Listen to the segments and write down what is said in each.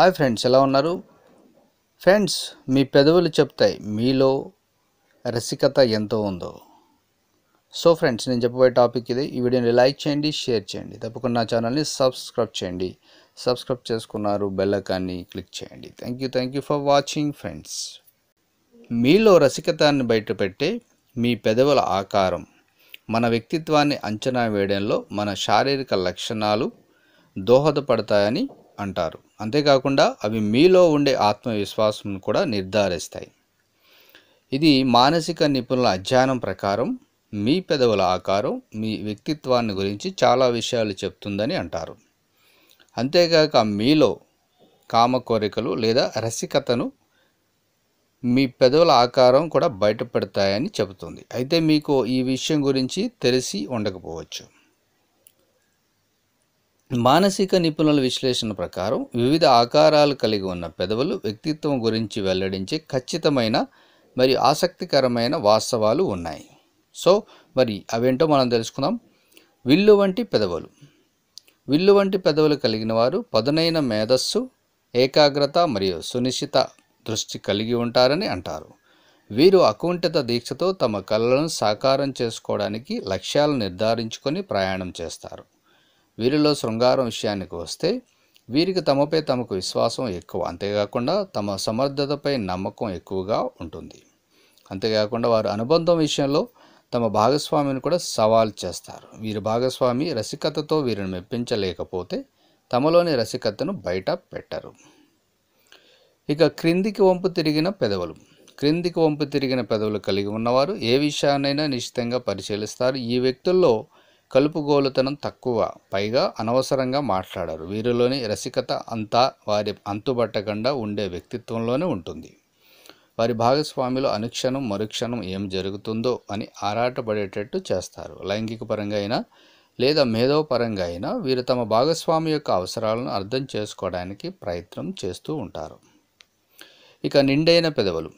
Hi friends ఎలా ఉన్నారు? Friends మీ పెదవులు చెప్తాయి మీలో రసికత ఎంతో ఉందో. సో ఫ్రెండ్స్ నేను చెప్పబోయే టాపిక్ ఇది. ఈ వీడియోని లైక్ చేయండి షేర్ చేయండి. తప్పకుండా నా ఛానల్ని సబ్స్క్రైబ్ చేయండి. సబ్స్క్రైబ్ చేసుకున్నారు బెల్లకాన్ని క్లిక్ చేయండి. Thank you thank you for watching friends. మీలో రసికతాన్ని బయటపెట్టే మీ పెదవుల ఆకారం మన వ్యక్తిత్వాన్ని అంచనా వేయడంలో మన శారీరక లక్షణాలు దోహదపడతాయని అంటారు. అంతేకాకుండా అవి మీలో ఉండే ఆత్మవిశ్వాసం కూడా నిర్ధారిస్తాయి. ఇది మానసిక నిపుణుల అధ్యయనం ప్రకారం మీ పెదవుల ఆకారం మీ వ్యక్తిత్వాన్ని గురించి చాలా విషయాలు చెప్తుందని అంటారు. అంతేకాక మీలో కామ కోరికలు లేదా రసికతను మీ పెదవుల ఆకారం కూడా బయటపడతాయని చెబుతుంది. అయితే మీకు ఈ విషయం గురించి తెలిసి ఉండకపోవచ్చు. మానసిక నిపుణుల విశ్లేషణ ప్రకారం వివిధ ఆకారాలు కలిగి ఉన్న పెదవులు వ్యక్తిత్వం గురించి వెల్లడించే ఖచ్చితమైన మరియు ఆసక్తికరమైన వాస్తవాలు ఉన్నాయి. సో మరి అవేంటో మనం తెలుసుకుందాం. విల్లు వంటి పెదవులు. విల్లు వంటి పెదవులు కలిగిన వారు పదునైన మేధస్సు ఏకాగ్రత మరియు సునిశ్చిత దృష్టి కలిగి ఉంటారని అంటారు. వీరు అకుంఠిత దీక్షతో తమ కళలను సాకారం చేసుకోవడానికి లక్ష్యాలను నిర్ధారించుకొని ప్రయాణం చేస్తారు. వీరిలో శృంగారం విషయానికి వస్తే వీరికి తమపై తమకు విశ్వాసం ఎక్కువ. అంతేకాకుండా తమ సమర్థతపై నమ్మకం ఎక్కువగా ఉంటుంది. అంతేకాకుండా వారు అనుబంధం విషయంలో తమ భాగస్వామిని కూడా సవాల్ చేస్తారు. వీరి భాగస్వామి రసికతతో వీరిని మెప్పించలేకపోతే తమలోని రసికతను బయట పెట్టరు. ఇక క్రిందికి వంపు తిరిగిన పెదవులు. క్రిందికి వంపు తిరిగిన పెదవులు కలిగి ఉన్నవారు ఏ విషయాన్నైనా నిశ్చితంగా పరిశీలిస్తారు. ఈ వ్యక్తుల్లో కలుపుగోలుతనం తక్కువ. పైగా అనవసరంగా మాట్లాడరు. వీరిలోని రసికత అంతా వారి అంతుబట్టకుండా ఉండే వ్యక్తిత్వంలోనే ఉంటుంది. వారి భాగస్వామిలో అనుక్షణం మరుక్షణం ఏం జరుగుతుందో అని ఆరాటపడేటట్టు చేస్తారు. లైంగిక పరంగా అయినా లేదా మేధోపరంగా అయినా వీరు తమ భాగస్వామి యొక్క అవసరాలను అర్థం చేసుకోవడానికి ప్రయత్నం చేస్తూ ఉంటారు. ఇక నిండైన పెదవులు.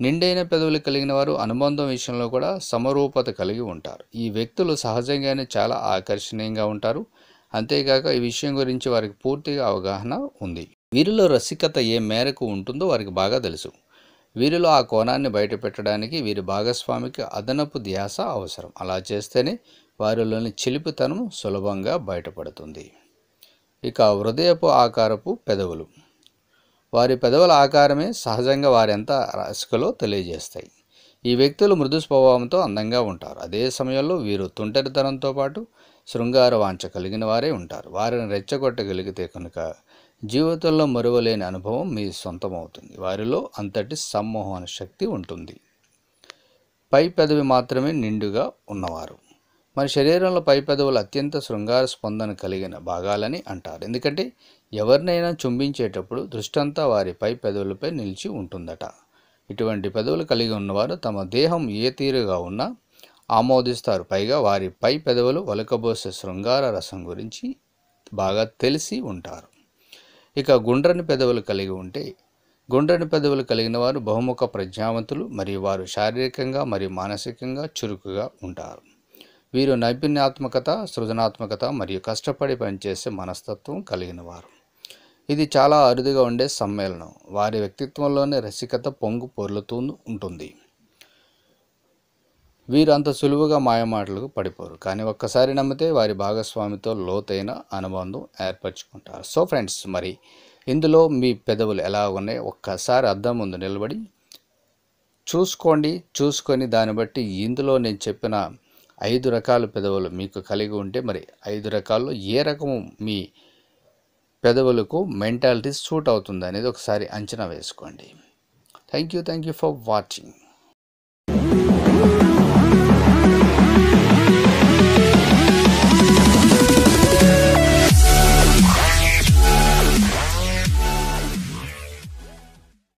నిండైన పెదవులు కలిగిన వారు అనుబంధం విషయంలో కూడా సమరూపత కలిగి ఉంటారు. ఈ వ్యక్తులు సహజంగానే చాలా ఆకర్షణీయంగా ఉంటారు. అంతేకాక ఈ విషయం గురించి వారికి పూర్తిగా అవగాహన ఉంది. వీరిలో రసికత ఏ మేరకు ఉంటుందో వారికి బాగా తెలుసు. వీరిలో ఆ కోణాన్ని బయటపెట్టడానికి వీరి భాగస్వామికి అదనపు ధ్యాస అవసరం. అలా చేస్తేనే వారిలోని చిలిపితనం సులభంగా బయటపడుతుంది. ఇక హృదయపు ఆకారపు పెదవులు. వారి పెదవుల ఆకారమే సహజంగా వారెంత రసికలో తెలియజేస్తాయి. ఈ వ్యక్తులు మృదు స్వభావంతో అందంగా ఉంటారు. అదే సమయంలో వీరు తుంటరితనంతో పాటు శృంగార వాంఛ కలిగిన వారే ఉంటారు. వారిని రెచ్చగొట్టగలిగితే కనుక జీవితంలో మరువలేని అనుభవం మీ సొంతమవుతుంది. వారిలో అంతటి సమ్మోహన శక్తి ఉంటుంది. పై పెదవి మాత్రమే నిండుగా ఉన్నవారు. మన శరీరంలో పై పెదవులు అత్యంత శృంగార స్పందన కలిగిన భాగాలని అంటారు. ఎందుకంటే ఎవరినైనా చుంబించేటప్పుడు దృష్టంతా వారి పై పెదవులపై నిలిచి ఉంటుందట. ఇటువంటి పెదవులు కలిగి ఉన్నవారు తమ దేహం ఏ తీరుగా ఉన్నా ఆమోదిస్తారు. పైగా వారి పై పెదవులు వలకబోసే శృంగార రసం గురించి బాగా తెలిసి ఉంటారు. ఇక గుండ్రని పెదవులు కలిగి ఉంటే గుండ్రని పెదవులు కలిగిన వారు బహుముఖ ప్రజ్ఞావంతులు మరియు వారు శారీరకంగా మరియు మానసికంగా చురుకుగా ఉంటారు. వీరు నైపుణ్యాత్మకత సృజనాత్మకత మరియు కష్టపడి పనిచేసే మనస్తత్వం కలిగిన వారు. ఇది చాలా అరుదుగా ఉండే సమ్మేళనం. వారి వ్యక్తిత్వంలోనే రసికత పొంగు పొర్లుతూ ఉంటుంది. వీరు అంత సులువుగా మాయమాటలకు పడిపోరు. కానీ ఒక్కసారి నమ్మితే వారి భాగస్వామితో లోతైన అనుబంధం ఏర్పరచుకుంటారు. సో ఫ్రెండ్స్ మరి ఇందులో మీ పెదవులు ఎలా ఉన్నాయి? ఒక్కసారి అద్దం ముందు నిలబడి చూసుకోండి. చూసుకొని దాన్ని బట్టి ఇందులో నేను చెప్పిన ఐదు రకాల పెదవులు మీకు కలిగి ఉంటే మరి ఐదు రకాల్లో ఏ రకము మీ పెదవులకు మెంటాలిటీ సూట్ అవుతుంది అనేది ఒకసారి అంచనా వేసుకోండి. Thank you thank you for watching